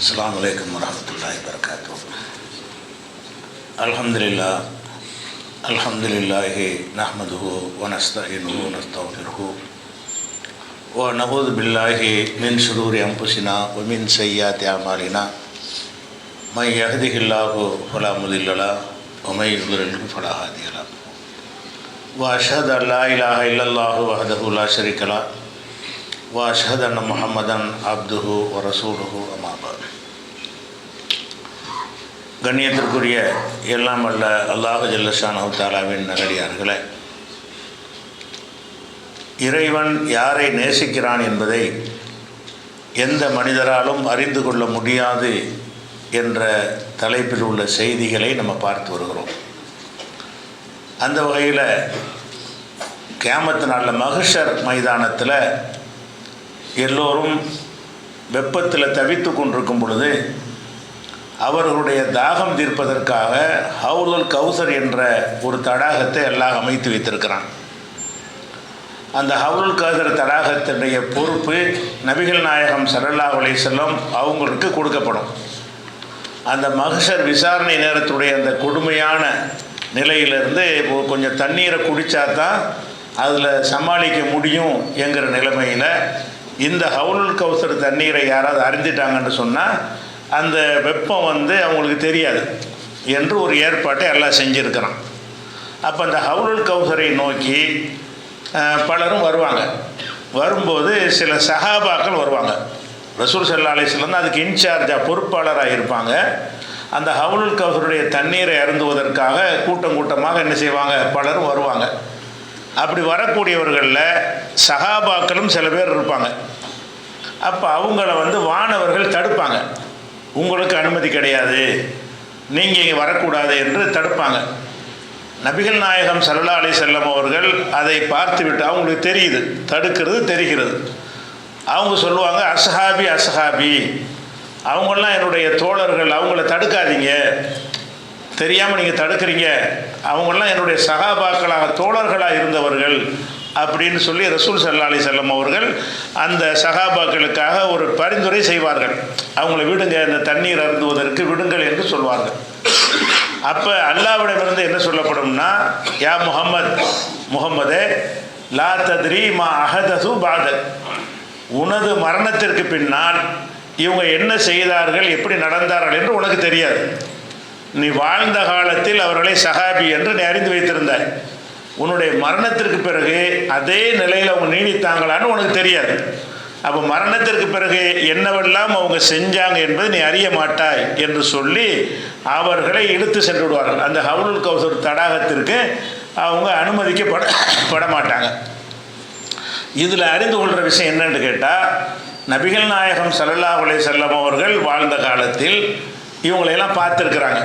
அஸ்லாம் வலைக்கம் வரமத்துல்லாய் வரகாத்தூர் அலமதுல்லா அலமதுல்லாஹி நஹமதுஹு வனஸ்தஹினுஹு நஸ்தஃபிர்ஹு ஓ நகூது பில்லாஹி மின் சுரூரி அம்புசினா ஒமின் செய்யா தியாமாலினா மை யஹதிஹில்லாஹு ஃபலா முதில்லலா ஒமை உதரில் ஃபலா ஹாதியலா வாஷத் அல்லா இலாஹ இல்லல்லாஹு வஹதஹு லா ஷரிகலா வாஷத் அன் முஹம்மதன் அப்துஹு வரசூலுஹு அமாபா கண்ணியத்திற்குரிய எல்லாம் அல்ல அல்லாஹு ஜல்லஷானு தாலாவின் நகடியார்களே இறைவன் யாரை நேசிக்கிறான் என்பதை எந்த மனிதராலும் அறிந்து கொள்ள முடியாது என்ற தலைப்பில் உள்ள செய்திகளை நம்ம பார்த்து வருகிறோம். அந்த வகையில் கேமத்து நாளில் மகிஷர் மைதானத்தில் எல்லோரும் வெப்பத்தில் தவித்து கொண்டிருக்கும் பொழுது அவர்களுடைய தாகம் தீர்ப்பதற்காக ஹவுலுல் கௌசர் என்ற ஒரு தடாகத்தை எல்லாம் அமைத்து வைத்திருக்கிறான். அந்த ஹவுலுல் கௌசர் தடாகத்தினுடைய பொறுப்பு நபிகள் நாயகம் சரல்லா அலி செல்லம் அவங்களுக்கு கொடுக்கப்படும். அந்த மகசர் விசாரணை நேரத்துடைய அந்த கொடுமையான நிலையிலிருந்து இப்போ கொஞ்சம் தண்ணீரை குடித்தா தான் அதில் சமாளிக்க முடியும் என்கிற நிலைமையில் இந்த ஹவுலுல் கௌசர் தண்ணீரை யாராவது அறிஞ்சிட்டாங்கன்னு சொன்னால் அந்த வெப்பம் வந்து அவங்களுக்கு தெரியாது என்று ஒரு ஏற்பாட்டை எல்லாம் செஞ்சுருக்கிறான். அப்போ அந்த ஹவுலுல் கௌசரை நோக்கி பலரும் வருவாங்க. வரும்போது சில சஹாபாக்கள் வருவாங்க. ரசூல் சல்லா அலிஸ்லாம் அதுக்கு இன்சார்ஜாக பொறுப்பாளராக இருப்பாங்க. அந்த ஹவுலுல் கௌசருடைய தண்ணீரை அருந்துவதற்காக கூட்டம் கூட்டமாக என்ன செய்வாங்க? பலரும் வருவாங்க. அப்படி வரக்கூடியவர்களில் சகாபாக்களும் சில பேர் இருப்பாங்க. அப்போ அவங்கள வந்து வானவர்கள் தடுப்பாங்க. உங்களுக்கு அனுமதி கிடையாது. நீங்கள் இங்கே வரக்கூடாது என்று தடுப்பாங்க. நபிகள் நாயகம் சல்லா அலி செல்லம் அவர்கள் அதை பார்த்துவிட்டு அவங்களுக்கு தெரியுது தடுக்கிறது தெரிகிறது. அவங்க சொல்லுவாங்க அசஹாபி அசஹாபி அவங்களாம் என்னுடைய தோழர்கள் அவங்கள தடுக்காதீங்க. தெரியாமல் நீங்கள் தடுக்கிறீங்க. அவங்களாம் என்னுடைய சகாபாக்களாக தோழர்களாக இருந்தவர்கள். அப்படின்னு சொல்லி ரசூல் சல்லா அலி செல்லம் அவர்கள் அந்த சகாபாக்களுக்காக ஒரு பரிந்துரை செய்வார்கள். அவங்கள விடுங்க இந்த தண்ணீர் அருந்துவதற்கு விடுங்கள் என்று சொல்வார்கள். அப்போ அல்லாவிடமிருந்து என்ன சொல்லப்படும்னா யா முகம்மது முகம்மதே லா தத்ரி மா அஹதசு பாதக். உனது மரணத்திற்கு பின்னால் இவங்க என்ன செய்தார்கள் எப்படி நடந்தார்கள் என்று உனக்கு தெரியாது. நீ வாழ்ந்த காலத்தில் அவர்களை சஹாபி என்று நீ அறிந்து வைத்திருந்தாய். உன்னுடைய மரணத்திற்கு பிறகு அதே நிலையில் அவங்க நீடித்தாங்களான்னு உனக்கு தெரியாது. அப்போ மரணத்திற்கு பிறகு என்னவெல்லாம் அவங்க செஞ்சாங்க என்பது நீ அறிய மாட்டாய் என்று சொல்லி அவர்களை இழுத்து சென்று விடுவார்கள். அந்த ஹவுலுல் கௌசர் தடாகத்திற்கு அவங்க அனுமதிக்கப்பட பட மாட்டாங்க இதில் அறிந்து கொள்கிற விஷயம் என்னன்னு கேட்டால் நபிகள் நாயகம் சல்லல்லா அலைஹி செல்லம் அவர்கள் வாழ்ந்த காலத்தில் இவங்களையெல்லாம் பார்த்துருக்குறாங்க.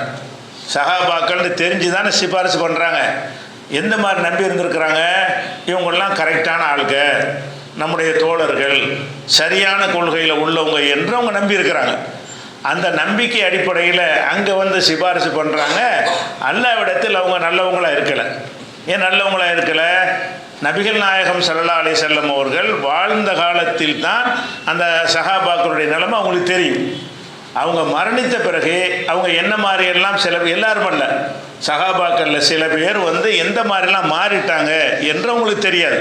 சகாபாக்கள்னு தெரிஞ்சு தானே சிபாரிசு பண்ணுறாங்க எந்த மாதிரி நம்பி இருந்திருக்கிறாங்க? இவங்கெல்லாம் கரெக்டான ஆளுங்க நம்முடைய தோழர்கள் சரியான கொள்கையில் உள்ளவங்க என்று அவங்க நம்பி இருக்கிறாங்க. அந்த நம்பிக்கை அடிப்படையில் அங்கே வந்து சிபாரிசு பண்ணுறாங்க அல்லாவிடத்தில் அவங்க நல்லவங்களாக இருக்கலை. ஏன் நல்லவங்களாக இருக்கலை? நபிகள் நாயகம் சல்லா அலி செல்லம் அவர்கள் வாழ்ந்த காலத்தில் தான் அந்த சஹாபாக்களுடைய நிலைமை அவங்களுக்கு தெரியும். அவங்க மரணித்த பிறகு அவங்க என்ன மாதிரி எல்லாம் சில எல்லாரும் பண்ணல. சகாபாக்களில் சில பேர் வந்து எந்த மாதிரிலாம் மாறிட்டாங்க என்று அவங்களுக்கு தெரியாது.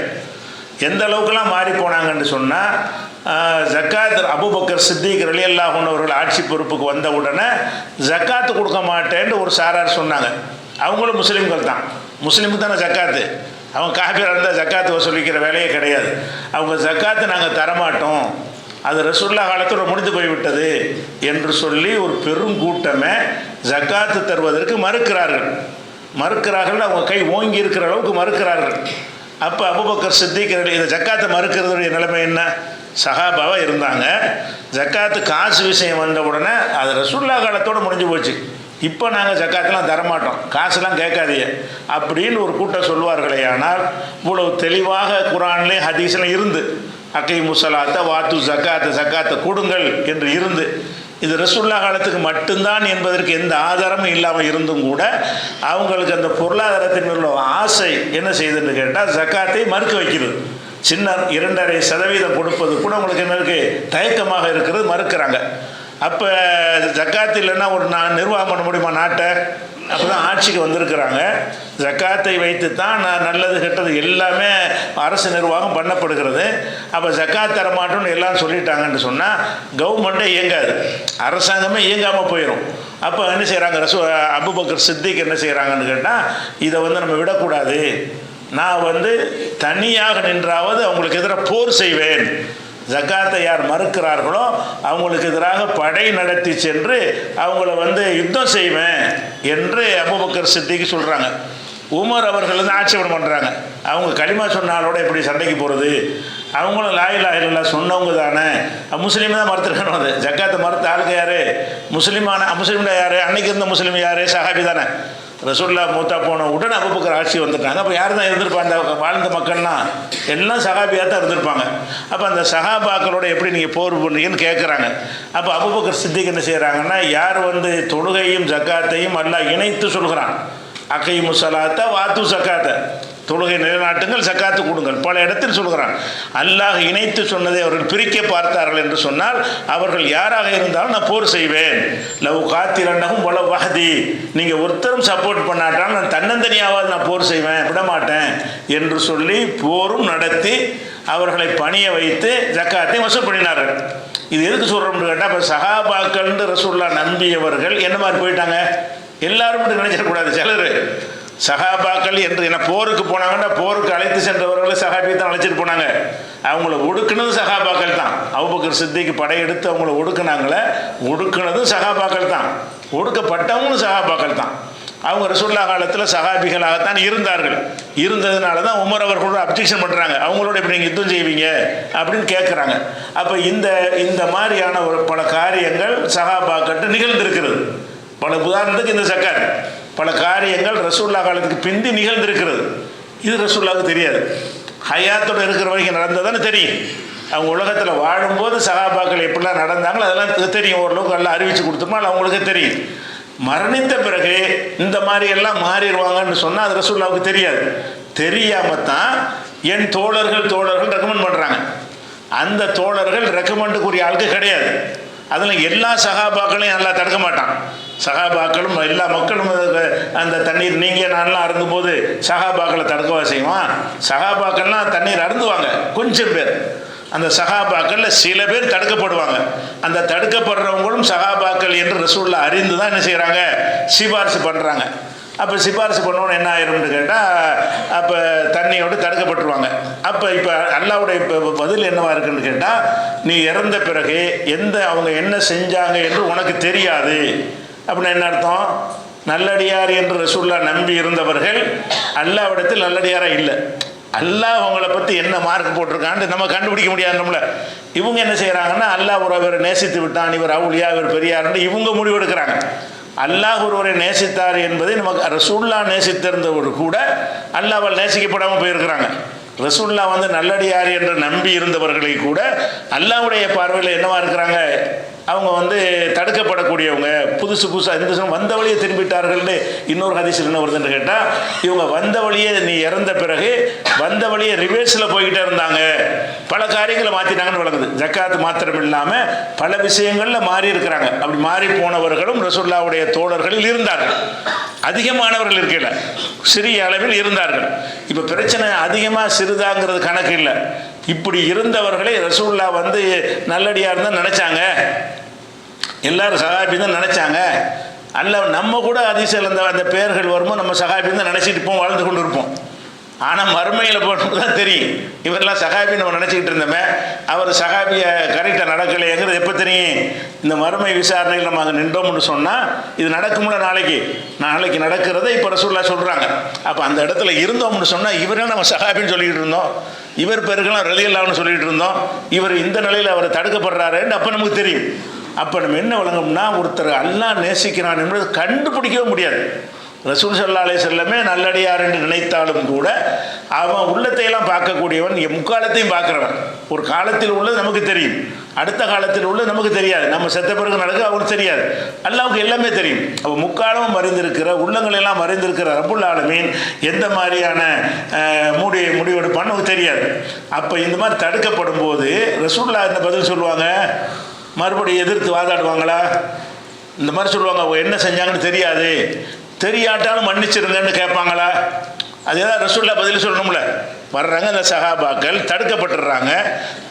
எந்த அளவுக்குலாம் மாறி போனாங்கன்னு சொன்னால் ஜக்காத் அபுபக்கர் சித்திக் ரலியல்லாஹுன் அவர்கள் ஆட்சி பொறுப்புக்கு வந்த உடனே ஜக்காத்து கொடுக்க மாட்டேன்னு ஒரு சாரார் சொன்னாங்க. அவங்களும் முஸ்லீம்கள் தான். முஸ்லீமுக்கு தானே ஜக்காத்து. அவங்க காபிராக இருந்தால் ஜக்காத்து வசூலிக்கிற வேலையே கிடையாது. அவங்க ஜக்காத்து நாங்கள் தரமாட்டோம். அது ரசுல்லா காலத்தில் முடிந்து போய்விட்டது என்று சொல்லி ஒரு பெரும் கூட்டமே ஜக்காத்து தருவதற்கு மறுக்கிறார்கள். மறுக்கிறார்கள் அவங்க கை ஓங்கி இருக்கிற அளவுக்கு மறுக்கிறார்கள். அப்போ அபுபக்கர் சித்திக்கிறது இந்த ஜக்காத்தை மறுக்கிறதுடைய நிலைமை என்ன? சஹாபாவாக இருந்தாங்க. ஜக்காத்து காசு விஷயம் வந்த உடனே அது ரசுல்லா காலத்தோடு முடிஞ்சு போச்சு. இப்போ நாங்கள் ஜக்காத்தெலாம் தரமாட்டோம். காசுலாம் கேட்காதீங்க. அப்படின்னு ஒரு கூட்டம் சொல்வார்களே ஆனால் இவ்வளவு தெளிவாக குரான்லேயும் ஹதீஸ்லாம் இருந்து அக்கை முசலாத்த வாத்து ஜக்காத்து ஜக்காத்தை கொடுங்கள் என்று இருந்து இது ரசுல்லா காலத்துக்கு மட்டும்தான் என்பதற்கு எந்த ஆதாரமும் இல்லாமல் இருந்தும் கூட அவங்களுக்கு அந்த பொருளாதாரத்தின் உள்ள ஆசை என்ன செய்யுதுன்னு கேட்டால் ஜக்காத்தை மறுக்க வைக்கிறது. சின்ன இரண்டரை சதவீதம் கொடுப்பது கூட உங்களுக்கு என்ன இருக்குது தயக்கமாக இருக்கிறது மறுக்கிறாங்க. அப்போ ஜக்காத்து இல்லைன்னா ஒரு நான் நிர்வாகம் பண்ண முடியுமா நாட்டை? அப்போ தான் ஆட்சிக்கு வந்திருக்கிறாங்க. ஜக்காத்தை வைத்து தான் நான் நல்லது கெட்டது எல்லாமே அரசு நிர்வாகம் பண்ணப்படுகிறது. அப்போ ஜக்காத் தர மாட்டோம்னு எல்லாம் சொல்லிட்டாங்கன்னு சொன்னால் கவர்மெண்ட்டே இயங்காது. அரசாங்கமே இயங்காமல் போயிடும் அப்போ என்ன செய்கிறாங்க ரசு அபுபக்கர் சித்திக் என்ன செய்கிறாங்கன்னு கேட்டால் இதை வந்து நம்ம விடக்கூடாது. நான் வந்து தனியாக நின்றாவது அவங்களுக்கு எதிராக போர் செய்வேன். ஜக்காத்தை யார் மறுக்கிறார்களோ அவங்களுக்கு எதிராக படை நடத்தி சென்று அவங்கள வந்து யுத்தம் செய்வேன் என்று அபுபக்கர் சித்திக்கு சொல்கிறாங்க உமர் அவர்கள் வந்து ஆட்சேபம் பண்ணுறாங்க அவங்க களிமா சொன்னாலோட எப்படி சண்டைக்கு போகிறது அவங்களும் லாயிலா இல்லா சொன்னவங்க தானே. முஸ்லீம் தான் மறுத்துருக்கணும் அது. ஜக்காத்தை மறுத்த ஆளுக்கு யார்? முஸ்லீமான முஸ்லீம்ல யார்? அன்னைக்கு இருந்த முஸ்லீம் யார்? சஹாபி தானே. ரசூல்லா மூத்தா போன உடனே அபுபக்கர் ஆட்சி வந்துட்டாங்க. அப்போ யார் தான் இருந்திருப்பாங்க அந்த வாழ்ந்த மக்கள்லாம் எல்லாம் சகாபியாக தான் இருந்திருப்பாங்க. அப்போ அந்த சகாபாக்களோட எப்படி நீங்கள் போர் பண்ணுறீங்கன்னு கேட்குறாங்க அப்போ அபுபக்கர் சித்திக்கு என்ன செய்கிறாங்கன்னா யார் வந்து தொழுகையும் ஜக்காத்தையும் எல்லாம் இணைத்து சொல்கிறான். அக்கையும் முசலாத்த வாத்து சக்காத்தை. தொழுகை நிலைநாட்டுங்கள் சக்காத்து கொடுங்கள். பல இடத்தில் சொல்கிறான் அல்லாஹ் இணைத்து சொன்னதை அவர்கள் பிரிக்க பார்த்தார்கள் என்று சொன்னால் அவர்கள் யாராக இருந்தாலும் நான் போர் செய்வேன். லவ் காத்திரண்டகும் பல வகதி நீங்கள் ஒருத்தரும் சப்போர்ட் பண்ணாட்டாலும் நான் தன்னந்தனியாவது நான் போர் செய்வேன் விட மாட்டேன் என்று சொல்லி போரும் நடத்தி அவர்களை பணிய வைத்து ஜக்காத்தை வசூல் பண்ணினார்கள். இது எதுக்கு சொல்கிறோம்னு கேட்டால் இப்போ சகாபாக்கள் ரசூல்லா நம்பியவர்கள் என்ன மாதிரி போயிட்டாங்க? எல்லாரும் மட்டும் நினைச்சிடக்கூடாது சிலர். சகாபாக்கள் என்று என்ன போருக்கு போனாங்கன்னா போருக்கு அழைத்து சென்றவர்களை சகாபி தான் அழைச்சிட்டு போனாங்க. அவங்கள ஒடுக்குனது சகாபாக்கள் தான். அவுபக்கர் சித்திக்கு படையெடுத்து அவங்கள ஒடுக்குனாங்களே ஒடுக்குனதும் சகாபாக்கள் தான். ஒடுக்கப்பட்டவங்களும் சகாபாக்கள் தான். அவங்க ரசூல்லா காலத்தில் சகாபிகளாகத்தான் இருந்தார்கள். இருந்ததுனால தான் உமர் அவர்களோட அப்ஜெக்ஷன் பண்ணுறாங்க அவங்களோட இப்படி நீங்கள் யுத்தம் செய்வீங்க அப்படின்னு கேட்குறாங்க அப்போ இந்த இந்த மாதிரியான ஒரு பல காரியங்கள் சகாபாக்கள்கிட்ட நிகழ்ந்திருக்கிறது. பல உதாரணத்துக்கு இந்த சக்கார். பல காரியங்கள் ரசூல்லா காலத்துக்கு பிந்தி நிகழ்ந்திருக்கிறது. இது ரசூல்லாவுக்கு தெரியாது. ஹயாத்தோடு இருக்கிற வரைக்கும் நடந்ததுன்னு தெரியும். அவங்க உலகத்தில் வாழும்போது சகாபாக்கள் எப்படிலாம் நடந்தாங்களோ அதெல்லாம் தெரியும். ஓரளவுக்கு எல்லாம் அறிவித்து அது அவங்களுக்கு தெரியும். மரணித்த பிறகு இந்த மாதிரி எல்லாம் மாறிடுவாங்கன்னு சொன்னால் அது ரசூல்லாவுக்கு தெரியாது. தெரியாமல் தான் என் தோழர்கள் தோழர்கள் ரெக்கமெண்ட் பண்ணுறாங்க அந்த தோழர்கள் ரெக்கமெண்டுக்குரிய ஆளுக்கு கிடையாது. அதில் எல்லா சகாபாக்களையும் நல்லா தடுக்க மாட்டான். சகாபாக்களும் எல்லா மக்களும் அந்த தண்ணீர் நீங்கள் நான்லாம் அருந்தும்போது சகாபாக்களை தடுக்கவா செய்வான்? சகாபாக்கள்லாம் தண்ணீர் அருந்துவாங்க கொஞ்சம் பேர். அந்த சகாபாக்களில் சில பேர் தடுக்கப்படுவாங்க. அந்த தடுக்கப்படுறவங்களும் சகாபாக்கள் என்று ரசூலில் அறிந்து தான் என்ன செய்கிறாங்க சிபாரிசு பண்ணுறாங்க அப்போ சிபாரிசு பண்ணோன்னு என்ன ஆயிரும்னு கேட்டால் அப்போ தண்ணியோடு தடுக்கப்பட்டுருவாங்க. அப்போ இப்போ அல்லாவுடைய இப்போ பதில் என்னவா இருக்குன்னு கேட்டால் நீ இறந்த பிறகு எந்த அவங்க என்ன செஞ்சாங்க என்று உனக்கு தெரியாது. அப்படின்னு என்ன அர்த்தம்? நல்லடியார் என்று ரசூல்லா நம்பி இருந்தவர்கள் அல்லாவிடத்தில் நல்லடியாராக இல்லை. அல்லாஹ் அவங்கள பற்றி என்ன மார்க் போட்டிருக்கான்னு நம்ம கண்டுபிடிக்க முடியாது நம்மள இவங்க என்ன செய்கிறாங்கன்னா அல்லாஹ் ஒரு இவரை நேசித்து விட்டான் இவர் அவுளியா இவர் பெரியார்னு இவங்க முடிவெடுக்கிறாங்க. அல்லாஹ் ஒருவரை நேசித்தார் என்பதை நமக்கு ரசூல்லா நேசித்திருந்தவர் கூட அல்லாவால் நேசிக்கப்படாமல் போயிருக்கிறாங்க. ரசூல்லா வந்து நல்லடியார் என்று நம்பி இருந்தவர்களை கூட அல்லாவுடைய பார்வையில் என்னவா இருக்கிறாங்க? அவங்க வந்து தடுக்கப்படக்கூடியவங்க. புதுசு புதுசாக இந்த வந்த வழியை திரும்பிட்டார்கள்னு இன்னொரு ஹதீஸில் என்ன வருதுன்னு கேட்டால் இவங்க வந்த வழியே நீ இறந்த பிறகு வந்த வழியை ரிவேர்ஸில் போய்கிட்டே இருந்தாங்க. பல காரியங்களை மாற்றிட்டாங்கன்னு வழங்குது ஜக்காத்து மாத்திரம் இல்லாமல் பல விஷயங்களில் மாறி இருக்கிறாங்க. அப்படி மாறி போனவர்களும் ரசுல்லாவுடைய தோழர்களில் இருந்தார்கள். அதிகமானவர்கள் இருக்கல சிறிய அளவில் இருந்தார்கள். இப்போ பிரச்சனை அதிகமாக சிறிதாங்கிறது கணக்கு இல்லை. இப்படி இருந்தவர்களே ரசூல்லா வந்து நல்லடியாக தான் நினச்சாங்க. எல்லாரும் சகாபி தான் நினச்சாங்க. அல்ல நம்ம கூட அதிசயில் அந்த அந்த பெயர்கள் வருமோ நம்ம சகாபி தான் நினச்சிட்டு இருப்போம் வாழ்ந்து கொண்டு இருப்போம். ஆனால் மறுமையில் போட்டு தான் தெரியும். இவரெல்லாம் சகாபி நம்ம நினச்சிக்கிட்டு இருந்தோமே. அவர் சகாபியை கரெக்டாக நடக்கலையேங்கிறது எப்போ தெரியும்? இந்த மறுமை விசாரணையில் நம்ம அங்கே நின்றோம்னு சொன்னால் இது நடக்கும்ல நாளைக்கு. நாளைக்கு நடக்கிறத இப்போ ரசூல்லா சொல்கிறாங்க அப்போ அந்த இடத்துல இருந்தோம்னு சொன்னால் இவரே நம்ம சகாபின்னு சொல்லிக்கிட்டு இருந்தோம். இவர் பேருக்கெல்லாம் ரலியல்லான்னு சொல்லிட்டு இருந்தோம். இவர் இந்த நிலையில் அவர் தடுக்கப்படுறாருன்னு அப்போ நமக்கு தெரியும். அப்போ நம்ம என்ன வழங்கணும்னா ஒருத்தர் அல்லா நேசிக்கிறான் என்பது கண்டுபிடிக்கவே முடியாது. ரசூல் சல்லாலே செல்லமே நல்லடியார் என்று நினைத்தாலும் கூட அவன் உள்ளத்தையெல்லாம் பார்க்கக்கூடியவன் முக்காலத்தையும் பார்க்குறவன். ஒரு காலத்தில் உள்ளது நமக்கு தெரியும். அடுத்த காலத்தில் உள்ளது நமக்கு தெரியாது. நம்ம செத்த பிறகு நடக்க அவனுக்கு தெரியாது. அல்லாவுக்கு எல்லாமே தெரியும். அவன் முக்காலமும் மறைந்திருக்கிற உள்ளங்கள் எல்லாம் மறைந்திருக்கிற ரபுல் ஆலமீன் எந்த மாதிரியான மூடி முடிவெடுப்பான்னு நமக்கு தெரியாது. அப்போ இந்த மாதிரி தடுக்கப்படும் போது ரசூல்லா என்ன பதில் சொல்லுவாங்க? மறுபடியும் எதிர்த்து வாதாடுவாங்களா? இந்த மாதிரி சொல்லுவாங்க அவங்க என்ன செஞ்சாங்கன்னு தெரியாது. தெரியாட்டாலும் மன்னிச்சிருங்கன்னு கேட்பாங்களா. அது ஏதாவது ரசூல்லா பதில் சொல்லணும்ல. வர்றாங்க அந்த சகாபாக்கள் தடுக்கப்பட்டுடுறாங்க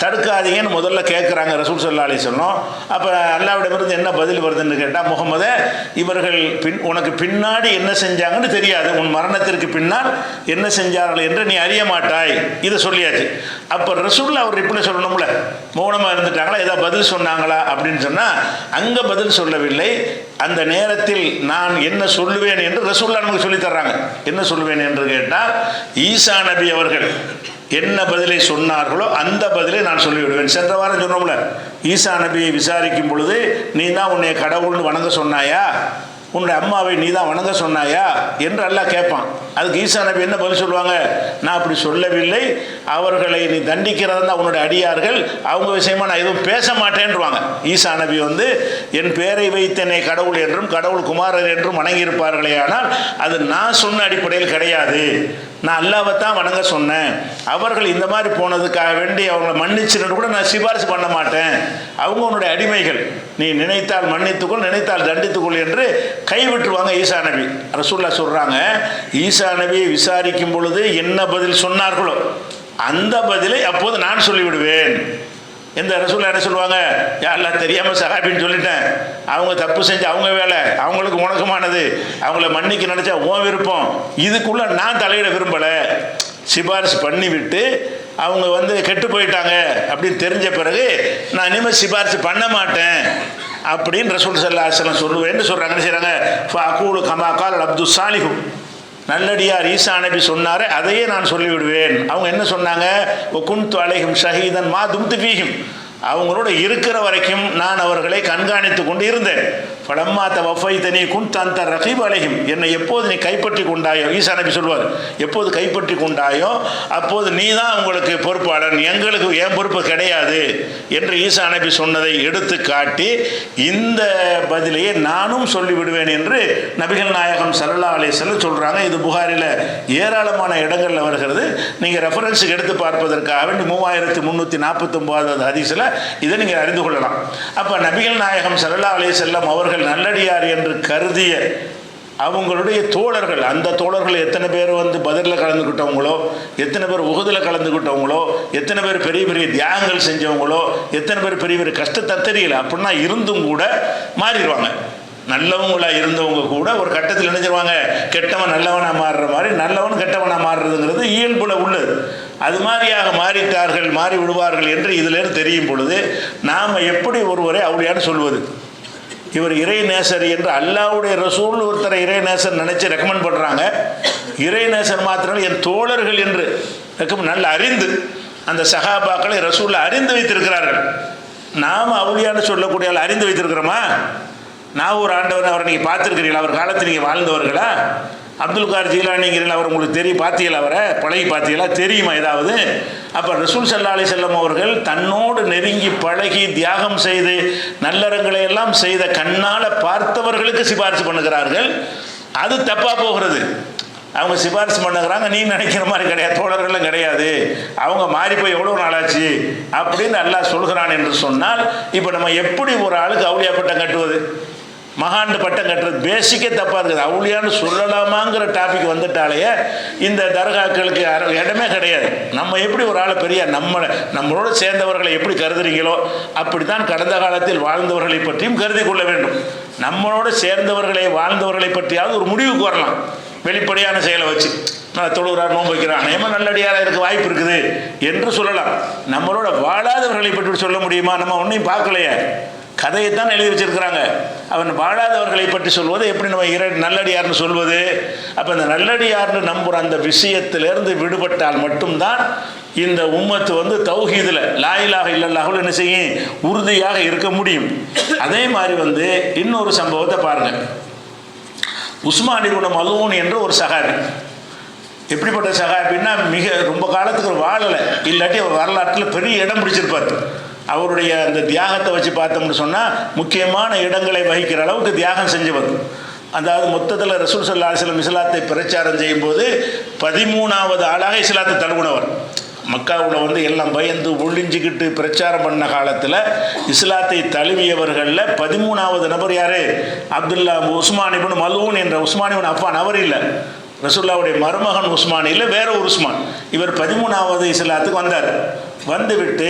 தடுக்காதீங்கன்னு முதல்ல கேட்குறாங்க ரசூல் சல்லா அலி சொன்னோம் அப்போ அல்லாவிடமிருந்து என்ன பதில் வருதுன்னு கேட்டால் முகமதே இவர்கள் பின் உனக்கு பின்னாடி என்ன செஞ்சாங்கன்னு தெரியாது. உன் மரணத்திற்கு பின்னால் என்ன செஞ்சார்கள் என்று நீ அறிய மாட்டாய். இதை சொல்லியாச்சு. அப்போ ரசூல்லா அவர் ரிப்ளை சொல்லணும்ல. மௌனமாக இருந்துட்டாங்களா? ஏதாவது பதில் சொன்னாங்களா? அப்படின்னு சொன்னால் அங்கே பதில் சொல்லவில்லை. அந்த நேரத்தில் நான் என்ன சொல்லுவேன் என்று ரசூல்லா நமக்கு சொல்லித்தர்றாங்க என்ன சொல்லுவேன் என்று கேட்டால் ஈசா நபி அவர்கள் என்ன பதிலை சொன்னார்களோ அந்த பதிலை நான் சொல்லிவிடுவேன். சென்ற வாரம் சொன்னோம்ல ஈசா நபியை விசாரிக்கும் பொழுது நீ தான் உன்னை கடவுள்னு வணங்க சொன்னாயா? உன்னுடைய அம்மாவை நீ தான் வணங்க சொன்னாயா? என்று எல்லாம் கேட்பான். அதுக்கு ஈசா நபி என்ன பதில் சொல்லுவாங்க? நான் அப்படி சொல்லவில்லை. அவர்களை நீ தண்டிக்கிறது தான் உன்னுடைய அடியார்கள். அவங்க விஷயமா நான் எதுவும் பேச மாட்டேன்ருவாங்க ஈசா நபி வந்து என் பேரை வைத்தனை கடவுள் என்றும் கடவுள் குமாரர் என்றும் வணங்கியிருப்பார்களே ஆனால் அது நான் சொன்ன அடிப்படையில் கிடையாது. நான் அல்லாவை தான் வணங்க சொன்னேன். அவர்கள் இந்த மாதிரி போனதுக்காக வேண்டி அவங்கள மன்னிச்சுன்னு கூட நான் சிபாரிசு பண்ண மாட்டேன். அவங்க உன்னுடைய அடிமைகள். நீ நினைத்தால் மன்னித்துக்கொள் நினைத்தால் தண்டித்துக்கொள் என்று கைவிட்டுருவாங்க ஈசா நபி. ரசூல்லா சொல்கிறாங்க ஈசா நபியை விசாரிக்கும் பொழுது என்ன பதில் சொன்னார்களோ அந்த பதிலை அப்போது நான் சொல்லிவிடுவேன். எந்த ரசூல்லா என்ன சொல்லுவாங்க? யாரெல்லாம் தெரியாமல் சகாபின்னு சொல்லிட்டேன். அவங்க தப்பு செஞ்சு அவங்க வேலை. அவங்களுக்கு உணக்கமானது அவங்கள மன்னிக்க நினச்சா உன் விருப்பம். இதுக்குள்ளே நான் தலையிட விரும்பலை. சிபாரிசு பண்ணிவிட்டு அவங்க வந்து கெட்டு போயிட்டாங்க அப்படின்னு தெரிஞ்ச பிறகு நான் இனிமேல் சிபாரிசு பண்ண மாட்டேன். அப்படின்னு ரசூல் சல்லா அலுவலம் சொல்லுவேன்னு சொல்கிறாங்க என்ன செய்கிறாங்க ஃபூலு கமாக்கால் அப்துல் சாலிஹு. நல்லடியார் ஈசா நபி சொன்னாரே அதையே நான் சொல்லிவிடுவேன். அவங்க என்ன சொன்னாங்க? குன் அலைகும் ஷஹீதன் மா தும்து ஃபீஹிம். அவங்களோட இருக்கிற வரைக்கும் நான் அவர்களை கண்காணித்து கொண்டு இருந்தேன் படம்மாத்த வஃபை தனி குன் தந்த ரகீப் அலைஹிம். என்னை எப்போது நீ கைப்பற்றி கொண்டாயோ ஈசா நபி சொல்வார் எப்போது கைப்பற்றி கொண்டாயோ அப்போது நீ தான் உங்களுக்கு பொறுப்பாளன். எங்களுக்கு என் பொறுப்பு கிடையாது என்று ஈசா நபி சொன்னதை எடுத்து காட்டி இந்த பதிலையே நானும் சொல்லிவிடுவேன் என்று நபிகள் நாயகம் சல்லா அலிஸ்லம் சொல்கிறாங்க இது புகாரில் ஏராளமான இடங்களில் வருகிறது. நீங்கள் ரெஃபரன்ஸுக்கு எடுத்து பார்ப்பதற்காக வேண்டி மூவாயிரத்தி முந்நூற்றி நாற்பத்தொம்போதாவது ஹதீஸில் இதை நீங்கள் அறிந்து கொள்ளலாம். அப்போ நபிகள் நாயகம் சல்லா அலே செல்லம் அவர்கள் நல்லடியார் என்று கருதிய அவங்களுடைய தோழர்கள் அந்த தோழர்கள் எத்தனை பேர் வந்து பதிலில் கலந்துக்கிட்டவங்களோ எத்தனை பேர் உகுதில் கலந்துக்கிட்டவங்களோ எத்தனை பேர் பெரிய பெரிய தியாகங்கள் செஞ்சவங்களோ எத்தனை பேர் பெரிய பெரிய கஷ்டத்தை தெரியல அப்படின்னா இருந்தும் கூட மாறிடுவாங்க. நல்லவங்களா இருந்தவங்க கூட ஒரு கட்டத்தில் நினைச்சிருவாங்க கெட்டவன் நல்லவனாக மாறுற மாதிரி நல்லவன் கெட்டவனாக மாறுறதுங்கிறது இயல்புல உள்ளது. அது மாதிரியாக மாறிட்டார்கள் மாறி விடுவார்கள் என்று இதிலேருந்து தெரியும் பொழுது நாம் எப்படி ஒருவரை அவளியான்னு சொல்வது? இவர் இறை நேசர் என்று அல்லாவுடைய ரசூல் ஒருத்தரை இறை நேசர் நினைச்சு ரெக்கமெண்ட் பண்ணுறாங்க இறை நேசர் மாத்திரம் என் தோழர்கள் என்று ரெக்கமெண்ட் நல்ல அறிந்து அந்த சகாபாக்களை ரசூலில் அறிந்து வைத்திருக்கிறார்கள். நாம் அவளியான்னு சொல்லக்கூடிய அறிந்து வைத்திருக்கிறோமா? நான் ஒரு ஆண்டவர் அவரை நீங்கள் பார்த்துருக்கிறீங்களா? அவர் காலத்தில் நீங்கள் வாழ்ந்தவர்களா? அப்துல் கார் ஜீலானிங்கிறீங்களா அவர் உங்களுக்கு தெரியும் பார்த்தீங்களா அவரை? பழகி பார்த்தீங்களா தெரியுமா ஏதாவது? அப்போ ரசூல் சல்லா அலி செல்லம் அவர்கள் தன்னோடு நெருங்கி பழகி தியாகம் செய்து நல்லறங்களை எல்லாம் செய்த கண்ணால் பார்த்தவர்களுக்கு சிபாரிசு பண்ணுகிறார்கள். அது தப்பாக போகிறது. அவங்க சிபாரிசு பண்ணுகிறாங்க. நீ நினைக்கிற மாதிரி கிடையாது. தோழர்களும் கிடையாது. அவங்க மாறி போய் எவ்வளோ நாளாச்சு? அப்படின்னு நல்லா சொல்கிறான் என்று சொன்னால் இப்போ நம்ம எப்படி ஒரு ஆளுக்கு அவுளியா பட்டம் கட்டுவது? மகாண்டு பட்டம் கட்டுறது பேசிக்கே தப்பாக இருக்குது. அவுளியான்னு சொல்லலாமாங்கிற டாபிக் வந்துட்டாலேயே இந்த தர்காக்களுக்கு இடமே கிடையாது. நம்ம எப்படி ஒரு ஆளை பெரிய நம்மளை நம்மளோட சேர்ந்தவர்களை எப்படி கருதுறீங்களோ அப்படி தான் கடந்த காலத்தில் வாழ்ந்தவர்களை பற்றியும் கருதி கொள்ள வேண்டும். நம்மளோட சேர்ந்தவர்களை வாழ்ந்தவர்களை பற்றியாவது ஒரு முடிவுக்கு வரலாம் வெளிப்படையான செயலை வச்சு. நான் தொழுகிறார் நோன்பு வைக்கிறான் ஏமா நல்லடியாராக இருக்க வாய்ப்பு இருக்குது என்று சொல்லலாம். நம்மளோட வாழாதவர்களை பற்றி சொல்ல முடியுமா? நம்ம ஒன்றையும் பார்க்கலையே. கதையைத்தான் எழுதி வச்சிருக்கிறாங்க. அவன் வாழாதவர்களை பற்றி சொல்வது எப்படி நம்ம இர நல்லடியார்னு சொல்வது? அப்போ இந்த நல்லடியார்னு நம்புகிற அந்த விஷயத்திலேருந்து விடுபட்டால் மட்டும்தான் இந்த உம்மத்து வந்து தௌஹீதில் லாயிலாக இல்லல்லாக என்ன செய்யும்? உறுதியாக இருக்க முடியும். அதே மாதிரி வந்து இன்னொரு சம்பவத்தை பாருங்கள் உஸ்மானி குணம் மலூன் என்ற ஒரு சகாபி. எப்படிப்பட்ட சகாபின்னா மிக ரொம்ப காலத்துக்கு ஒரு வாழலை. இல்லாட்டி அவர் வரலாற்றில் பெரிய இடம் பிடிச்சிருப்பார். அவருடைய அந்த தியாகத்தை வச்சு பார்த்தோம்னு சொன்னால் முக்கியமான இடங்களை வகிக்கிற அளவுக்கு தியாகம் செஞ்சவர். அதாவது மொத்தத்தில் ரசூல் சல்லா அலிஸ்லம் இஸ்லாத்தை பிரச்சாரம் செய்யும்போது பதிமூணாவது ஆளாக இஸ்லாத்தை தழுவினவர். மக்காவில் வந்து எல்லாம் பயந்து ஒழிஞ்சிக்கிட்டு பிரச்சாரம் பண்ண காலத்தில் இஸ்லாத்தை தழுவியவர்களில் பதிமூணாவது நபர் யார்? அப்துல்லா உஸ்மான் இப்னு மலூன் என்ற உஸ்மான் அப்பான் அவர் இல்லை. ரசுல்லாவுடைய மருமகன் உஸ்மான் இல்லை வேற ஒரு உஸ்மான். இவர் பதிமூணாவது இஸ்லாத்துக்கு வந்தார். வந்துவிட்டு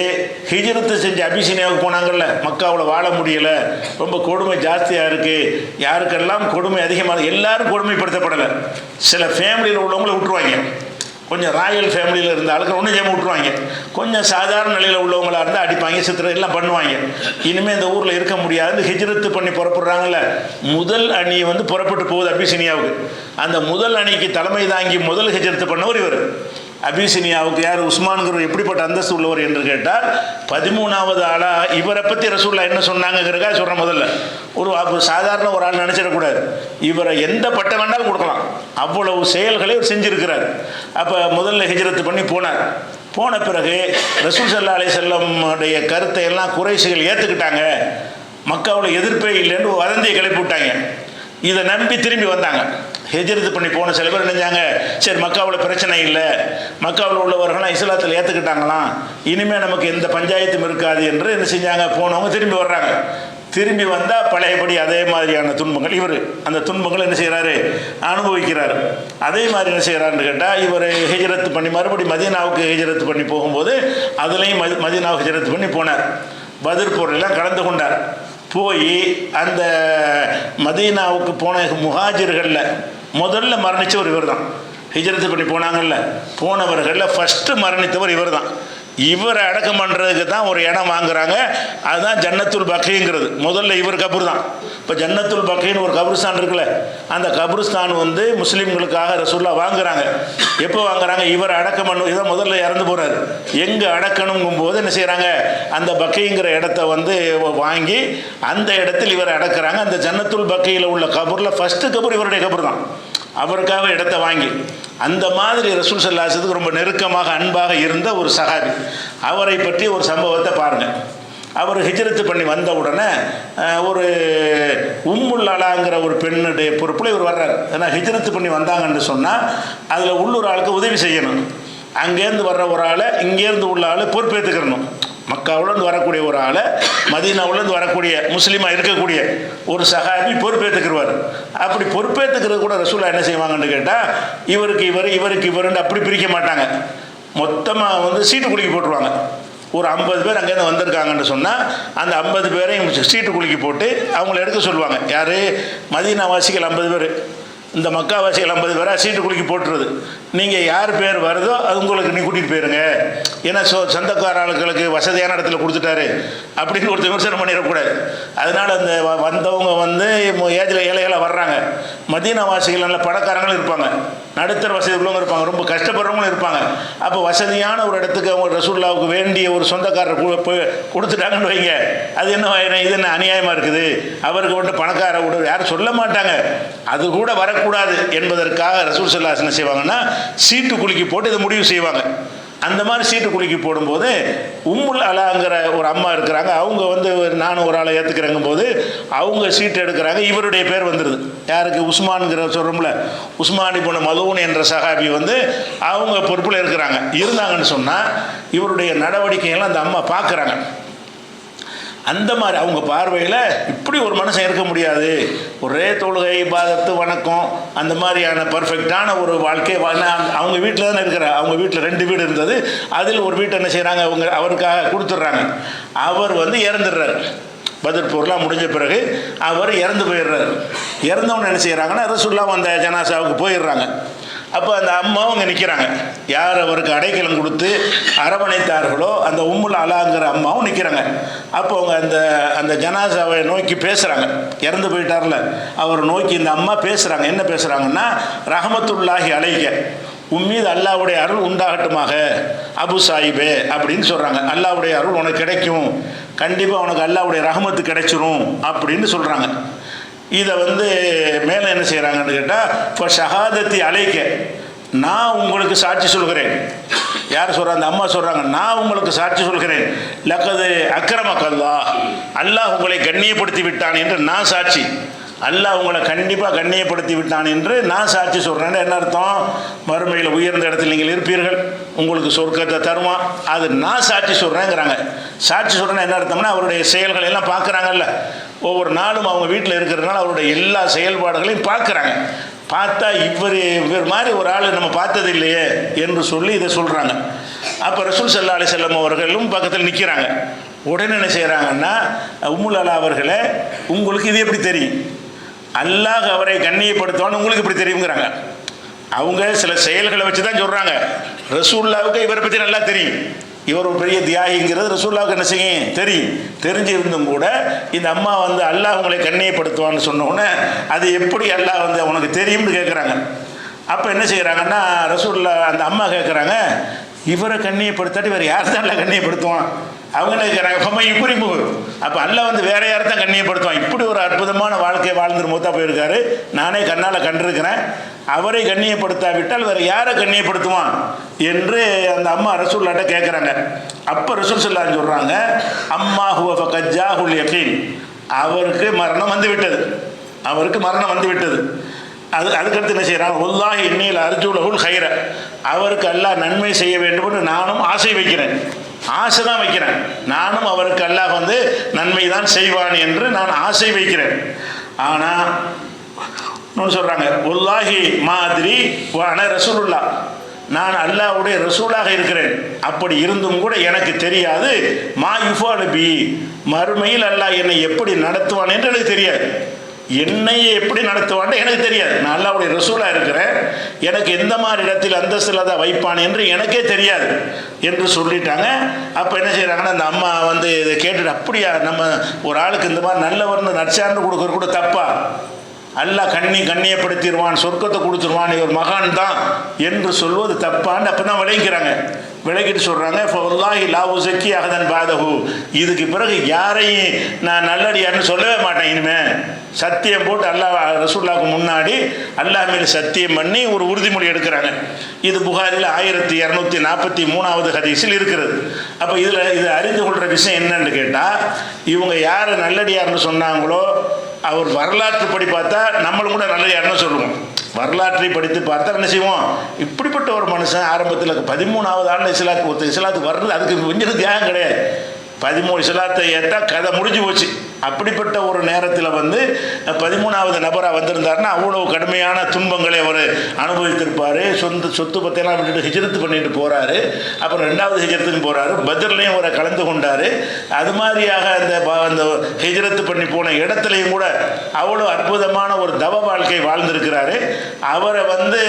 ஹிஜ்ரத்து செஞ்சு அபிசீனியாவுக்கு போனாங்கல்ல மக்காவில் வாழ முடியலை ரொம்ப கொடுமை ஜாஸ்தியாக இருக்குது யாருக்கெல்லாம் கொடுமை அதிகமாக எல்லாரும் கொடுமைப்படுத்தப்படலை. சில ஃபேமிலியில் உள்ளவங்கள விட்டுருவாங்க. கொஞ்சம் ராயல் ஃபேமிலியில் இருந்த ஆளுக்கு ஒன்றும் செய்ய விட்டுருவாங்க. கொஞ்சம் சாதாரண நிலையில் உள்ளவங்களாக இருந்தால் அடிப்பாங்க சித்திரம் எல்லாம் பண்ணுவாங்க. இனிமேல் இந்த ஊரில் இருக்க முடியாது ஹிஜ்ரத்து பண்ணி புறப்படுறாங்கல்ல முதல் அணி வந்து புறப்பட்டு போகுது அபிசினியாவுக்கு. அந்த முதல் அணிக்கு தலைமை தாங்கி முதல் ஹிஜ்ரத்து பண்ணவர் இவர். அபிசினியாவுக்கு யார்? உஸ்மான்கிறவர் எப்படிப்பட்ட அந்தஸ்து உள்ளவர் என்று கேட்டால் பதிமூணாவது ஆளா இவரை பற்றி ரசூல்லா என்ன சொன்னாங்கிறக்கா சொல்கிறேன் முதல்ல. ஒரு சாதாரண ஒரு ஆள் நினச்சிடக்கூடாது. இவரை எந்த பட்டம் வேண்டாலும் கொடுக்கலாம். அவ்வளவு செயல்களை இவர் செஞ்சுருக்கிறார். அப்போ முதல்ல ஹிஜரத்து பண்ணி போனார். போன பிறகு ரசூல் சல்லா அலி செல்லமுடைய கருத்தை எல்லாம் குறைசிகள் ஏற்றுக்கிட்டாங்க மக்களோட எதிர்ப்பே இல்லைன்னு வதந்தியை கிளப்பி விட்டாங்க. இதை நம்பி திரும்பி வந்தாங்க. ஹெஜ்ரத்து பண்ணி போன சில பேர் நினைஞ்சாங்க சரி மக்காவில் பிரச்சனை இல்லை. மக்காவில் உள்ளவர்கள்லாம் இஸ்லாத்தில் ஏற்றுக்கிட்டாங்களாம் இனிமேல் நமக்கு எந்த பஞ்சாயத்தும் இருக்காது என்று என்ன செஞ்சாங்க? போனவங்க திரும்பி வர்றாங்க. திரும்பி வந்தால் பழையபடி அதே மாதிரியான துன்பங்கள். இவர் அந்த துன்பங்கள் என்ன செய்கிறாரு அனுபவிக்கிறார். அதே மாதிரி என்ன செய்கிறாருன்னு கேட்டால் இவர் ஹிஜ்ரத்து பண்ணி மறுபடி மதீனாவுக்கு ஹிஜ்ரத்து பண்ணி போகும்போது அதுலேயும் மதி மதீனாவுக்கு ஹிஜ்ரத்து பண்ணி போனார். பதிர் போரெல்லாம் கலந்து கொண்டார். போய் அந்த மதீனாவுக்கு போன முகாஜர்களில் முதல்ல மரணித்தவர் இவர் தான் ஹிஜரத்து பண்ணி போனாங்கல்ல. போனவர்களில் ஃபஸ்ட்டு மரணித்தவர் இவர் தான் இவரை அடக்கம் பண்ணுறதுக்கு தான் ஒரு இடம் வாங்குறாங்க. அதுதான் ஜன்னத்துல் பக்கைங்கிறது முதல்ல இவர் கபூர் தான் இப்போ ஜன்னத்துல் பக்கைன்னு ஒரு கபருஸ்தான் இருக்குல்ல அந்த கபருஸ்தான் வந்து முஸ்லீம்களுக்காக ரசூல்லா வாங்குறாங்க. எப்போ வாங்குறாங்க? இவர் அடக்கம் பண்ணு இதான் முதல்ல இறந்து போகிறார் எங்கே அடக்கணுங்கும் போது என்ன செய்கிறாங்க அந்த பக்கைங்கிற இடத்த வந்து வாங்கி அந்த இடத்தில் இவர் அடக்கிறாங்க. அந்த ஜன்னத்துல் பக்கையில் உள்ள கபூரில் ஃபஸ்ட்டு கபூர் இவருடைய கபூர் தான் அவருக்காக இடத்த வாங்கி அந்த மாதிரி ரசூல் சல்லாசத்துக்கு ரொம்ப நெருக்கமாக அன்பாக இருந்த ஒரு சகாபி அவரை பற்றி ஒரு சம்பவத்தை பாருங்கள் அவர் ஹிஜரத்து பண்ணி வந்த உடனே ஒரு உம்முல் அலாங்கிற ஒரு பெண்ணுடைய பொறுப்பில் இவர் வர்றார். ஏன்னா ஹிஜ்ரத்து பண்ணி வந்தாங்கன்னு சொன்னால் அதில் உள்ளூர் ஆளுக்கு உதவி செய்யணும். அங்கேருந்து வர்ற ஒரு ஆளை இங்கேருந்து உள்ள ஆள் பொறுப்பேற்றுக்கிறணும் மக்காவுலேருந்து வரக்கூடிய ஒரு ஆளை மதீனாவுலேருந்து வரக்கூடிய முஸ்லீமாக இருக்கக்கூடிய ஒரு சகாபி பொறுப்பேற்றுக்கிறவார் அப்படி பொறுப்பேற்றுக்கிறது கூட ரசூலா என்ன செய்வாங்கன்னு கேட்டால் இவருக்கு இவர் இவருக்கு இவருன்னு அப்படி பிரிக்க மாட்டாங்க. மொத்தமாக வந்து சீட்டு குலுக்கி போட்டுருவாங்க. ஒரு ஐம்பது பேர் அங்கேருந்து வந்திருக்காங்கன்னு சொன்னால் அந்த ஐம்பது பேரையும் சீட்டு குலுக்கி போட்டு அவங்கள எடுக்க சொல்லுவாங்க. யார்? மதீனாவாசிகள் ஐம்பது பேர். இந்த மக்காவாசிகள் ஐம்பது பேராக சீட்டு குலுக்கி போட்டுருது. நீங்கள் யார் பேர் வருதோ அது உங்களுக்கு நீ கூட்டிகிட்டு போயிருங்க. ஏன்னா சொ சொந்தக்கார ஆளுகளுக்கு வசதியான இடத்துல கொடுத்துட்டாரு. அப்படின்னு ஒரு விமர்சனம் பண்ணிடக்கூடாது. அதனால் அந்த வ- வந்தவங்க வந்து ஏஜில் ஏழைகளாக வர்றாங்க. மதீனவாசிகள் நல்ல பணக்காரங்களும் இருப்பாங்க. நடுத்தர வசதி உள்ளவங்க இருப்பாங்க. ரொம்ப கஷ்டப்படுறவங்களும் இருப்பாங்க. அப்போ வசதியான ஒரு இடத்துக்கு அவங்க ரசூல்லாவுக்கு வேண்டிய ஒரு சொந்தக்காரர் கொடுத்துட்டாங்கன்னு வைங்க. அது என்ன இது என்ன அநியாயமாக இருக்குது? அவருக்கு மட்டும் பணக்கார விட யாரும் சொல்ல மாட்டாங்க. அது கூட வரக்கூடாது என்பதற்காக ரசூல் சல்லாஸ் என்ன செய்வாங்கன்னா சீட்டு குலுக்கி போட்டு இதை முடிவு செய்வாங்க. அந்த மாதிரி சீட்டு குலுக்கி போடும்போது உம்முல் அலாங்கிற ஒரு அம்மா இருக்கிறாங்க. அவங்க வந்து ஒரு நானும் ஒரு ஆளை ஏற்றுக்கிறேங்க போது அவங்க சீட்டு எடுக்கிறாங்க. இவருடைய பேர் வந்துடுது யாருக்கு? உஸ்மான்கிற சொல்கிறோம்ல உஸ்மான் இப்போ மதுவன் என்ற சகாபி வந்து அவங்க பொறுப்பில் இருக்கிறாங்க. இருந்தாங்கன்னு சொன்னால் இவருடைய நடவடிக்கையெல்லாம் அந்த அம்மா பார்க்குறாங்க அந்த மாதிரி அவங்க பார்வையில் இப்படி ஒரு மனுஷன் இருக்க முடியாது. ஒரே தொழுகை பாதத்து வணக்கம் அந்த மாதிரியான பர்ஃபெக்டான ஒரு வாழ்க்கை அவங்க வீட்டில் தானே இருக்கிற அவங்க வீட்டில் ரெண்டு வீடு இருந்தது. அதில் ஒரு வீட்டை என்ன செய்கிறாங்க அவங்க அவருக்காக கொடுத்துட்றாங்க. அவர் வந்து இறந்துடுறாரு. பதில் போர்லாம் முடிஞ்ச பிறகு அவர் இறந்து போயிடுறாரு. இறந்தவங்க என்ன செய்கிறாங்கன்னா ரசுல்லாம் அந்த ஜனாசாவுக்கு போயிடுறாங்க. அப்போ அந்த அம்மாவும் அங்கே நிற்கிறாங்க யார் அவருக்கு அடைக்கலம் கொடுத்து அரவணைத்தார்களோ அந்த உம்முல் அலாங்கிற அம்மாவும் நிற்கிறாங்க அப்போ அவங்க அந்த அந்த ஜனாசாவை நோக்கி பேசுகிறாங்க இறந்து போயிட்டார்ல. அவர் நோக்கி இந்த அம்மா பேசுகிறாங்க என்ன பேசுகிறாங்கன்னா ரஹமத்துல்லாஹி அலைக்க உம்மீது அல்லாவுடைய அருள் உண்டாகட்டுமாக. அபு சாஹிபே அப்படின்னு சொல்கிறாங்க அல்லாவுடைய அருள் உனக்கு கிடைக்கும். கண்டிப்பாக உனக்கு அல்லாவுடைய ரஹமத்து கிடைச்சிரும் அப்படின்னு சொல்கிறாங்க இதை வந்து மேலே என்ன செய்கிறாங்கன்னு கேட்டால் இப்போ ஷஹாதத்தி அழைக்க நான் உங்களுக்கு சாட்சி சொல்கிறேன். யார் சொல்கிறாங்க அந்த அம்மா சொல்கிறாங்க நான் உங்களுக்கு சாட்சி சொல்கிறேன். லக்கது அக்கிரமக்கல்லா அல்லாஹ் உங்களை கண்ணியப்படுத்தி விட்டான் என்று நான் சாட்சி. அல்லாஹ் உங்களை கண்டிப்பாக கண்ணியப்படுத்தி விட்டான் என்று நான் சாட்சி சொல்கிறேன் என்ன அர்த்தம்? மறுமையில் உயர்ந்த இடத்தில் நீங்கள் இருப்பீர்கள். உங்களுக்கு சொர்க்கத்தை தருவான். அது நான் சாட்சி சொல்கிறேங்கிறாங்க சாட்சி சொல்கிறேன்னா என்ன அர்த்தம்னா அவருடைய செயல்களை எல்லாம் பார்க்குறாங்கல்ல. ஒவ்வொரு நாளும் அவங்க வீட்டில் இருக்கிறதுனால அவருடைய எல்லா செயல்பாடுகளையும் பார்க்குறாங்க. பார்த்தா இவர் இவர் மாதிரி ஒரு ஆள் நம்ம பார்த்தது இல்லையே என்று சொல்லி இதை சொல்கிறாங்க அப்போ ரசூல் சல்லா அலி செல்லம் அவர்களும் பக்கத்தில் நிற்கிறாங்க உடனே என்ன செய்கிறாங்கன்னா உம்முல் அலா அவர்களே உங்களுக்கு இது எப்படி தெரியும்? அல்லாஹ் அவரை கண்ணியப்படுத்துவான்னு உங்களுக்கு இப்படி தெரியுங்கிறாங்க அவங்க சில செயல்களை வச்சு தான் சொல்கிறாங்க ரசூல்லாவுக்கு இவரை பற்றி நல்லா தெரியும். இவர் ஒரு பெரிய தியாகிங்கிறது ரசூல்லாவுக்கு என்ன செய்யும்? தெரியும். தெரிஞ்சிருந்தும் கூட இந்த அம்மா வந்து அல்லாஹ் உங்களை கண்ணியப்படுத்துவான்னு சொன்ன அது எப்படி அல்லாஹ் வந்து உனக்கு தெரியும்னு கேட்குறாங்க அப்போ என்ன செய்கிறாங்கன்னா ரசூல்லா அந்த அம்மா கேட்குறாங்க இவரை கண்ணியப்படுத்தாட்டி வேறு யார் தான் அல்ல கண்ணியப்படுத்துவான்? அவங்க என்ன கேட்குறாங்க ஃபம்மா இப்படி அப்போ அல்ல வந்து வேற யாரை தான் கண்ணியப்படுத்துவான்? இப்படி ஒரு அற்புதமான வாழ்க்கையை வாழ்ந்துரு மூத்தா போயிருக்காரு. நானே கண்ணால் கண்டிருக்கிறேன். அவரை கண்ணியப்படுத்தாவிட்டால் வேறு யாரை கண்ணியப்படுத்துவான் என்று அந்த அம்மா ரசூல்லாட்ட கேட்குறாங்க அப்போ ரசூல் சொல்லான்னு சொல்கிறாங்க அம்மா ஹுவ கஜ்ஜா ஹுல் யக்கீன் அவருக்கு மரணம் வந்து விட்டது அவருக்கு மரணம் வந்து விட்டது அது அதுக்கடுத்து என்ன செய்கிறாங்க உல்லாஹ் இன்னில் அர்ஜுலகுல் ஹைர அவருக்கு அல்லாஹ் நன்மை செய்ய வேண்டும்னு நானும் ஆசை வைக்கிறேன். ஆசை தான் வைக்கிறேன். நானும் அவருக்கு அல்லாஹ் வந்து நன்மை தான் செய்வான் என்று நான் ஆசை வைக்கிறேன். ஆனால் இன்னொன்று சொல்கிறாங்க உல்லாஹி மாதிரி வான ரசூலுல்லா. நான் அல்லாஹ்வுடைய ரசூலாக இருக்கிறேன். அப்படி இருந்தும் கூட எனக்கு தெரியாது. மா யுஃபாலு பி. மறுமையில் அல்லாஹ் என்னை எப்படி நடத்துவான் என்று எனக்கு தெரியாது. என்னை எப்படி நடத்துவான்னு எனக்கு தெரியாது. நான் அல்லாவுடைய ரசூலாக இருக்கிறேன். எனக்கு எந்த மாதிரி இடத்தில் அந்தஸ்தில் தான் வைப்பான் என்று எனக்கே தெரியாது என்று சொல்லிட்டாங்க. அப்போ என்ன செய்கிறாங்கன்னா அந்த அம்மா வந்து இதை கேட்டுட்டு அப்படியா நம்ம ஒரு ஆளுக்கு இந்த மாதிரி நல்லவர்னு நற்சான்று கொடுக்குறது கூட தப்பா? அல்லாஹ் கண்ணி கண்ணியப்படுத்திடுவான் சொர்க்கத்தை கொடுத்துருவான் இவர் மகான் தான் என்று சொல்வது தப்பான்னு அப்போ தான் விளைக்கிறாங்க விளக்கிட்டு சொல்கிறாங்க ஃபவுல்லாஹி லாவு உசக்கி அகதன் பாதகு இதுக்கு பிறகு யாரையும் நான் நல்லடியான்னு சொல்லவே மாட்டேன் இனிமே. சத்தியம் போட்டு அல்லாஹ் ரசூல்லாவுக்கு முன்னாடி அல்லாஹ் மேலே சத்தியம் பண்ணி ஒரு உறுதிமொழி எடுக்கிறாங்க. இது புகாரில் ஆயிரத்தி இரநூத்தி நாற்பத்தி மூணாவது ஹதீஸில் இருக்கிறது. அப்போ இதில் இது அறிந்து கொள்கிற விஷயம் என்னன்னு கேட்டால் இவங்க யார் நல்லடியார்னு சொன்னாங்களோ அவர் வரலாற்று படி பார்த்தா நம்மளும் கூட நல்ல எண்ணம் சொல்லுவோம். வரலாற்றை படித்து பார்த்தா என்ன செய்வோம்? இப்படிப்பட்ட ஒரு மனுஷன் ஆரம்பத்தில் பதிமூணாவது ஆண்டு இஸ்லாத்துக்கு ஒருத்தர் இஸ்லாத்துக்கு வர்றது அதுக்கு கொஞ்சம் தியாகம் கிடையாது. பதிமூணு இஸ்லாத்தை ஏற்றா கதை முடிஞ்சு போச்சு. அப்படிப்பட்ட ஒரு நேரத்தில் வந்து பதிமூணாவது நபராக வந்திருந்தாருன்னா அவ்வளோ கடுமையான துன்பங்களை அவர் அனுபவித்திருப்பார். சொந்த சொத்து பற்றியெல்லாம் விட்டுட்டு ஹிஜரத்து பண்ணிட்டு போகிறாரு அப்புறம் ரெண்டாவது ஹிஜரத்துக்கு போகிறாரு பத்ரலையும் அவரை கலந்து கொண்டார். அது மாதிரியாக அந்த அந்த ஹிஜரத்து பண்ணி போன இடத்துலையும் கூட அவ்வளோ அற்புதமான ஒரு தவ வாழ்க்கை வாழ்ந்திருக்கிறாரு. அவரை வந்து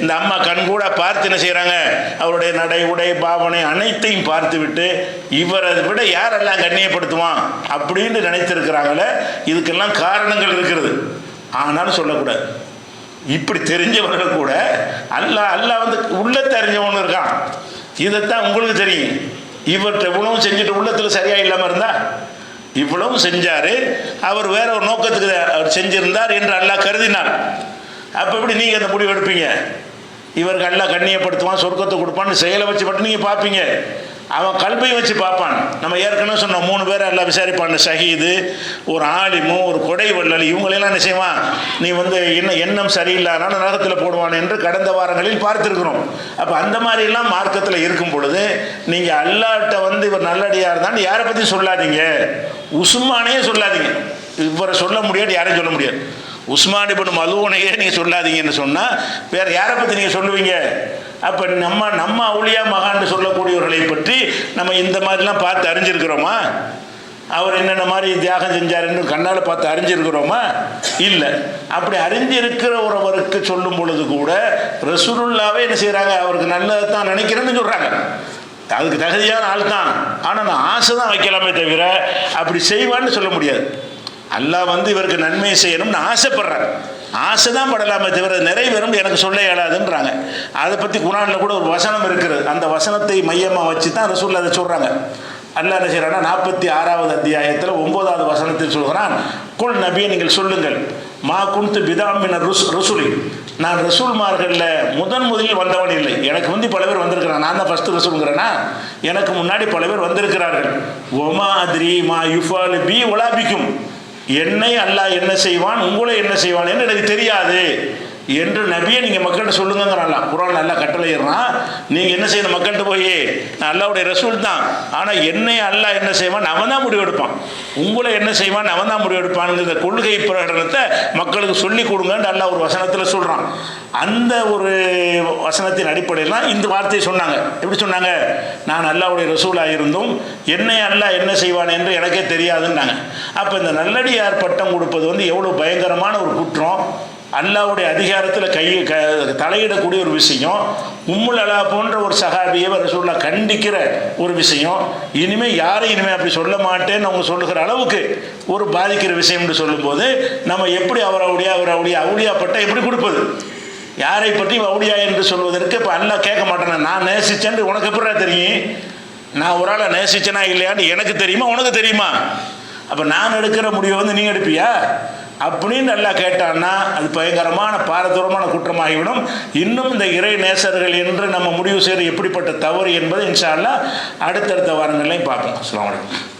இந்த அம்மா கண்கூட பார்த்து என்ன செய்கிறாங்க அவருடைய நடை உடை பாவனை அனைத்தையும் பார்த்து விட்டு இவரை விட யாரெல்லாம் கண்ணியப்படுத்துவான் அப்படின்னு நினைத்திருக்கிறாங்களே இதுக்கெல்லாம் காரணங்கள் இருக்கிறது. ஆனாலும் சொல்லக்கூடாது. இப்படி தெரிஞ்சவர்கள் கூட அல்லாஹ் அல்லாஹ் வந்து உள்ள தெரிஞ்சவனு இருக்கான். இதைத்தான் உங்களுக்கு தெரியும். இவர்கிட்ட இவ்வளவும் செஞ்சுட்டு உள்ளத்தில் சரியா இல்லாமல் இருந்தா? இவ்வளவும் செஞ்சார் அவர் வேற ஒரு நோக்கத்துக்கு அவர் செஞ்சிருந்தார் என்று அல்லாஹ் கருதினார். அப்போ எப்படி நீங்கள் அந்த முடிவு எடுப்பீங்க? இவருக்கு அல்லாஹ் கண்ணியப்படுத்துவான் சொர்க்கத்தை கொடுப்பான்னு செயலை வச்சு மட்டும் நீங்கள் பார்ப்பீங்க. அவன் கல்பையும் வச்சு பார்ப்பான். நம்ம ஏற்கனவே சொன்ன மூணு பேரை எல்லாம் விசாரிப்பான் ஷஹீது ஒரு ஆலிமும் ஒரு கொடை வள்ளல் இவங்களெல்லாம் என்ன செய்வான்? நீ வந்து என்ன எண்ணம் சரியில்லாதனால நரகத்தில் போடுவான் என்று கடந்த வாரங்களில் பார்த்துருக்குறோம். அப்போ அந்த மாதிரிலாம் மார்க்கத்தில் இருக்கும் பொழுது நீங்கள் அல்லாட்ட வந்து இவர் நல்லடியாக இருந்தான்னு யாரை பற்றி சொல்லாதீங்க? உஸ்மானே சொல்லாதீங்க. இவரை சொல்ல முடியாது யாரையும் சொல்ல முடியாது. உஸ்மான் இபின் மதுவனையே நீங்கள் சொல்லாதீங்கன்னு சொன்னால் வேறு யாரை பற்றி நீங்கள் சொல்லுவீங்க? அப்போ நம்ம நம்ம அவுளியா மகான்னு சொல்லக்கூடியவர்களை பற்றி நம்ம இந்த மாதிரிலாம் பார்த்து அறிஞ்சிருக்கிறோமா? அவர் என்னென்ன மாதிரி தியாகம் செஞ்சாருன்னு கண்ணால் பார்த்து அறிஞ்சிருக்கிறோமா? இல்லை. அப்படி அறிஞ்சிருக்கிற ஒருவருக்கு சொல்லும் பொழுது கூட ரசூலுல்லாவே என்ன செய்கிறாங்க அவருக்கு நல்லதை தான் நினைக்கிறேன்னு சொல்கிறாங்க அதுக்கு தகுதியான ஆள் தான் ஆனால் நான் ஆசை தான் வைக்கலாமே தவிர அப்படி செய்வான்னு சொல்ல முடியாது. அல்லாஹ் வந்து இவருக்கு நன்மை செய்யணும்னு ஆசைப்படுறாங்க ஆசை தான் படலாமே தவிர நிறைவேறும் எனக்கு சொல்ல இயலாதுன்றாங்க. அதை பற்றி குரானில் கூட ஒரு வசனம் இருக்கிறது அந்த வசனத்தை மையமாக வச்சு தான் ரசூல் அதை சொல்கிறாங்க அல்லாஹ் என்ன செய்கிறான்னா நாற்பத்தி ஆறாவது அத்தியாயத்தில் ஒன்பதாவது வசனத்தில் சொல்கிறான் குல் நபியை நீங்கள் சொல்லுங்கள். மா குன்து பிதாமின ருஸ் ருசுலி. நான் ரசூல்மார்களில் முதன் முதலில் வந்தவன் இல்லை. எனக்கு வந்து பல பேர் வந்திருக்கிறான் நான் தான் ஃபஸ்ட்டு ரசூலுங்கிறேன்னா எனக்கு முன்னாடி பல பேர் வந்திருக்கிறார்கள். ஒமா அத்ரி மா யுஃபால் பி ஒலாபிக்கும் என்னை அல்லாஹ் என்ன செய்வான்? உங்களை என்ன செய்வான் என்று எனக்கு தெரியாது. என்று நபியை நீங்கள் மக்கள்கிட்ட சொல்லுங்கிறான் குரான் நல்லா கட்டளையிடுறான் நீங்கள் என்ன செய்யணும்? மக்கள்கிட்ட போய் அல்லாவுடைய ரசூல் தான். ஆனால் என்னை அல்லா என்ன செய்வான்? அவன் தான் முடிவெடுப்பான் உங்களை என்ன செய்வான்? அவன் தான் முடிவெடுப்பான்ங்கிற கொள்கை பிரகடனத்தை மக்களுக்கு சொல்லி கொடுங்கன்னு அல்லா ஒரு வசனத்தில் சொல்கிறான் அந்த ஒரு வசனத்தின் அடிப்படையில் தான் இந்த வார்த்தையை சொன்னாங்க. எப்படி சொன்னாங்க? நான் அல்லாவுடைய ரசூலாக இருந்தும் என்னை அல்லா என்ன செய்வான் என்று எனக்கே தெரியாதுன்னாங்க. அப்போ இந்த நல்லடியார் பட்டம் கொடுப்பது வந்து எவ்வளோ பயங்கரமான ஒரு குற்றம். அல்லாவுடைய அதிகாரத்தில் கை க தலையிடக்கூடிய ஒரு விஷயம். உம்முல் அலா போன்ற ஒரு சகாபியை ரசூல்லா கண்டிக்கிற ஒரு விஷயம். இனிமேல் யாரும் இனிமேல் அப்படி சொல்ல மாட்டேன்னு அவங்க சொல்லுகிற அளவுக்கு ஒரு பாதிக்கிற விஷயம்னு சொல்லும்போது நம்ம எப்படி அவர் அவடியா அவர் அவுளியா எப்படி கொடுப்பது? யாரை பற்றி அவுளியா என்று சொல்வதற்கு இப்போ அல்லா கேட்க மாட்டேன்? நான் நேசிச்சேன்னு உனக்கு எப்படா தெரியும்? நான் ஒரு ஆளை நேசிச்சேனா இல்லையான்னு எனக்கு தெரியுமா? உனக்கு தெரியுமா? அப்போ நான் எடுக்கிற முடிவை வந்து நீ எடுப்பியா? அப்படின்னு நல்லா கேட்டான்னா அது பயங்கரமான பாரதூரமான குற்றமாகிவிடும். இன்னும் இந்த இறை நேசர்கள் என்று நம்ம முடிவு செய்கிற எப்படிப்பட்ட தவறு என்பது இன்ஷால்லா அடுத்தடுத்த வாரங்களையும் பார்ப்போம். அஸ்லாம் வலைக்கம்